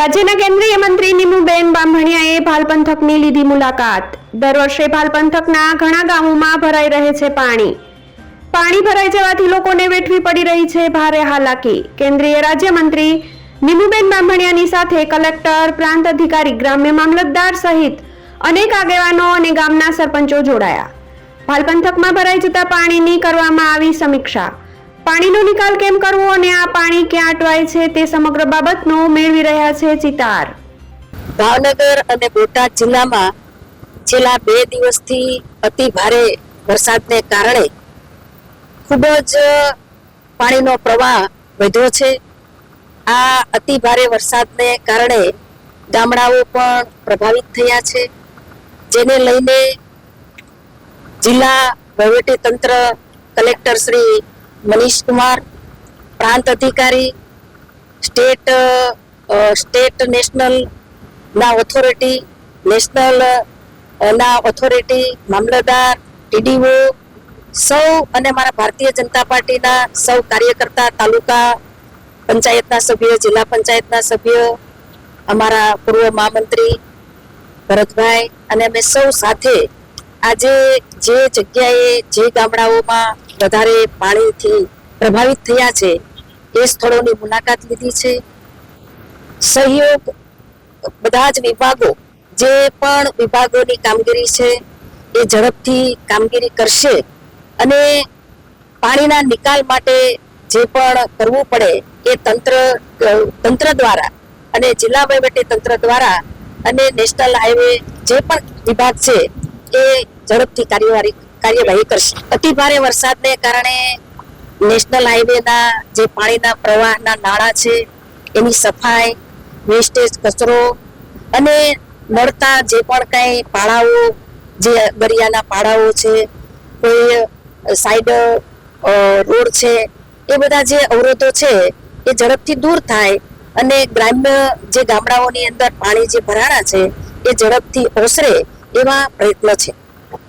રાજ્યના કેન્દ્રીય મંત્રી નીમુબેન બાંભણિયાએ ભાલ પંથકની લીધી મુલાકાત. દર વર્ષે ભાલ પંથકના ઘણા ગામોમાં ભરાઈ રહે છે પાણી. પાણી ભરાઈ જવાથી લોકોને વેઠવી પડી રહી છે ભારે હાલાકી. કેન્દ્રીય રાજ્યમંત્રી નીમુબેન બાંભણિયાની સાથે કલેક્ટર, પ્રાંત અધિકારી, ગ્રામ્ય મામલતદાર સહિત અનેક આગેવાનો અને ગામના સરપંચો જોડાયા. ભાલ પંથકમાં ભરાઈ જતા પાણીની કરવામાં આવી સમીક્ષા પાણીનો નિકાલ કેમ કરવો અને આ પાણી ક્યાં અટવાય છે તે સમગ્ર બાબતનો મેળવી રહ્યા છે ચિતાર. ભાવનગર અને બોટાદ જિલ્લામાં છેલ્લા બે દિવસથી અતિ ભારે વરસાદને કારણે ખૂબ જ પાણીનો પ્રવાહ વધ્યો છે. આ અતિ ભારે વરસાદને કારણે ગામડાઓ પણ પ્રભાવિત થયા છે. જેને લઈને જિલ્લા વહીવટી તંત્ર કલેક્ટર શ્રી મનીષ કુમાર પ્રાંત અધિકારી, સ્ટેટ સ્ટેટ નેશનલ ના ઓથોરિટી નેશનલ ના ઓથોરિટી મામલતદાર, ટીડીઓ, સૌ અને મારા ભારતીય જનતા પાર્ટીના સૌ કાર્યકર્તા, તાલુકા પંચાયતના સભ્ય, જિલ્લા પંચાયતના સભ્ય, અમારા પૂર્વ મહામંત્રી ભરતભાઈ અને અમે સૌ સાથે આજે જે જગ્યાએ, જે ગામડાઓમાં વધારે પાણીથી પ્રભાવિત થયા છે. એ સ્થળોની મુલાકાત લીધી છે. સહયોગ બધા જ વિભાગો, જે પણ વિભાગોની કામગીરી છે, એ ઝડપથી કામગીરી કરશે અને પાણીના નિકાલ માટે જે પણ કરવું પડે એ તંત્ર તંત્ર દ્વારા અને જિલ્લા વહીવટી તંત્ર દ્વારા અને નેશનલ હાઈવે જે પણ વિભાગ છે, એ ઝડપથી કાર્યવાહી કાર્યવાહી કરશે. અતિ ભારે વરસાદને કારણે નેશનલ હાઈવેના જે પાણીના પ્રવાહના નાળા છે, એની સફાઈ વેસ્ટેજ કચરો અને નડતા જે પણ કાંઈ પાળાઓ, જે દરિયાના પાળાઓ છે, કોઈ સાઈડ રોડ છે, એ બધા જે અવરોધો છે, એ ઝડપથી દૂર થાય અને ગ્રામ્ય જે ગામડાઓની અંદર પાણી જે ભરાણા છે, એ ઝડપથી ઓસરે એવા પ્રયત્ન છે.